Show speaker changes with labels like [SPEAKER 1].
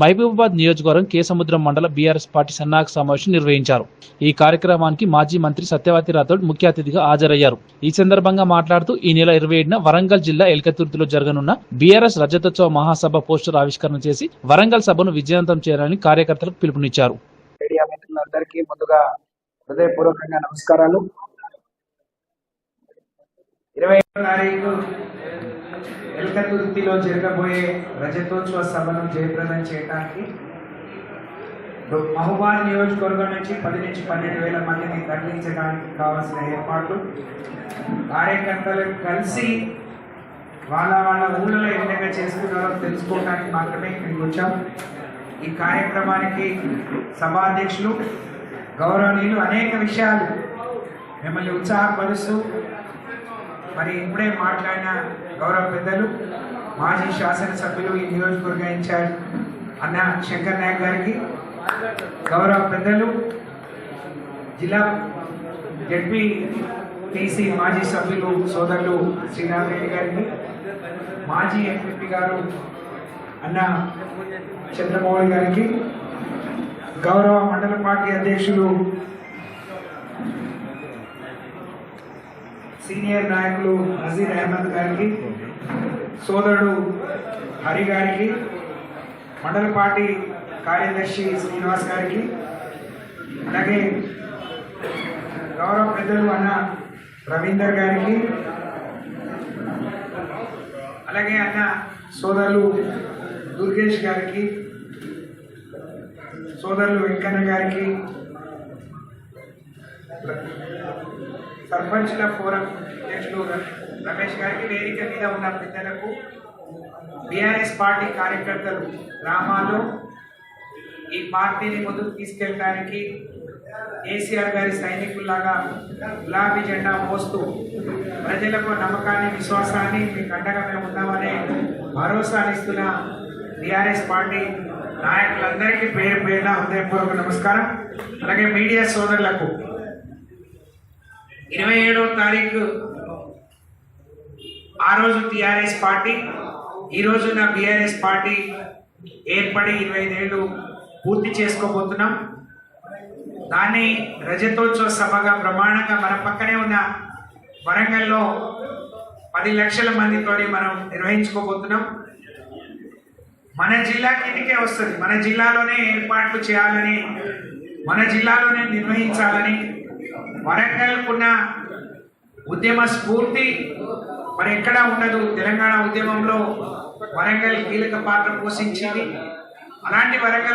[SPEAKER 1] మహబూబాబాద్ నియోజకవర్గం కేసముద్రం మండల BRS party సన్నాహక సమావేశం నిర్వహించారు. ఈ కార్యక్రమానికి మాజీ మంత్రి సత్యవతి రాథోడ్ ముఖ్య అతిథిగా హాజరయ్యారు. ఈ సందర్భంగా మాట్లాడుతూ ఈ నెల ఇరవై ఏడున వరంగల్ జిల్లా ఎల్కతుర్తిలో జరగనున్న బీఆర్ఎస్ రజతోత్సవ మహాసభ పోస్టర్ ఆవిష్కరణ చేసి వరంగల్ సభను విజయవంతం చేయాలని కార్యకర్తలకు పిలుపునిచ్చారు.
[SPEAKER 2] మిత్రులందరికీ ముందుగా హృదయపూర్వకంగా నమస్కారాలు. ఇరవై తారీఖు ఎల్కతుర్తిలో జరగబోయే రజతోత్సవ సభను జయప్రదం చేయడానికి మహబూబాద్ నియోజకవర్గం నుంచి పది నుంచి పన్నెండు వేల మందిని తరలించడానికి కావాల్సిన ఏర్పాట్లు కార్యకర్తలు కలిసి వాళ్ళ వాళ్ళ ఊళ్ళలో ఏ విధంగా చేసుకున్నారో తెలుసుకోవడానికి మాత్రమే ఇక్కడికి వచ్చాం. ఈ కార్యక్రమానికి సభాధ్యక్షులు గౌరవనీయులు అనేక విషయాలు మిమ్మల్ని ఉత్సాహపరుస్తూ మరి ఇప్పుడే మాట్లాడిన గౌరవ పెద్దలు మాజీ శాసనసభ్యులు ఈ నియోజకవర్గ ఇన్ఛార్జ్ అన్న శంకర్ నాయక్ గారికి గౌరవ పెద్దలు జిల్లా జడ్పీ టీసీ మాజీ సభ్యులు సోదరులు శ్రీనాథ్ రెడ్డి గారికి మాజీ ఎంపీ గారు అన్న చంద్రమౌళి గారికి గౌరవ మండల పార్టీ అధ్యక్షులు సీనియర్ నాయకులు నజీర్ అహ్మద్ గారికి సోదరుడు హరి గారికి మండల పార్టీ కార్యదర్శి శ్రీనివాస్ గారికి అలాగే గౌరవ పెద్దలు అన్న రవీందర్ గారికి అలాగే అన్న సోదరులు దుర్గేష్ గారికి సోదరులు వెంకన్న గారికి సర్పంచ్ల ఫోరం అధ్యక్షులు రమేష్ గారికి వేదిక మీద ఉన్న పెద్దలకు బీఆర్ఎస్ పార్టీ కార్యకర్తలు గ్రామాల్లో ఈ పార్టీని ముందుకు తీసుకెళ్ళడానికి కేసీఆర్ గారి సైనికుల్లాగా గులాబీ జెండా మోస్తూ ప్రజలకు నమ్మకాన్ని విశ్వాసాన్ని మీకు అండగా మేము ఉన్నామనే భరోసానిస్తున్న బీఆర్ఎస్ పార్టీ నాయకులందరికీ పేరు పేరున హృదయపూర్వక నమస్కారం. అలాగే మీడియా సోదరులకు ఇరవై ఏడవ తారీఖు ఆ రోజు టిఆర్ఎస్ పార్టీ ఈ రోజున బీఆర్ఎస్ పార్టీ ఏర్పడి ఇరవై ఐదేళ్ళు పూర్తి చేసుకోబోతున్నాం. దాన్ని రజతోత్సవ సభగా ప్రమాణంగా మన పక్కనే ఉన్న వరంగల్లో పది లక్షల మందితో మనం నిర్వహించుకోబోతున్నాం. మన జిల్లా కిందకే వస్తుంది. మన జిల్లాలోనే ఏర్పాట్లు చేయాలని మన జిల్లాలోనే నిర్వహించాలని వరంగల్కున్న ఉద్యమ స్ఫూర్తి మరి ఎక్కడా ఉండదు. తెలంగాణ ఉద్యమంలో వరంగల్ కీలక పాత్ర పోషించింది. అలాంటి వరంగల్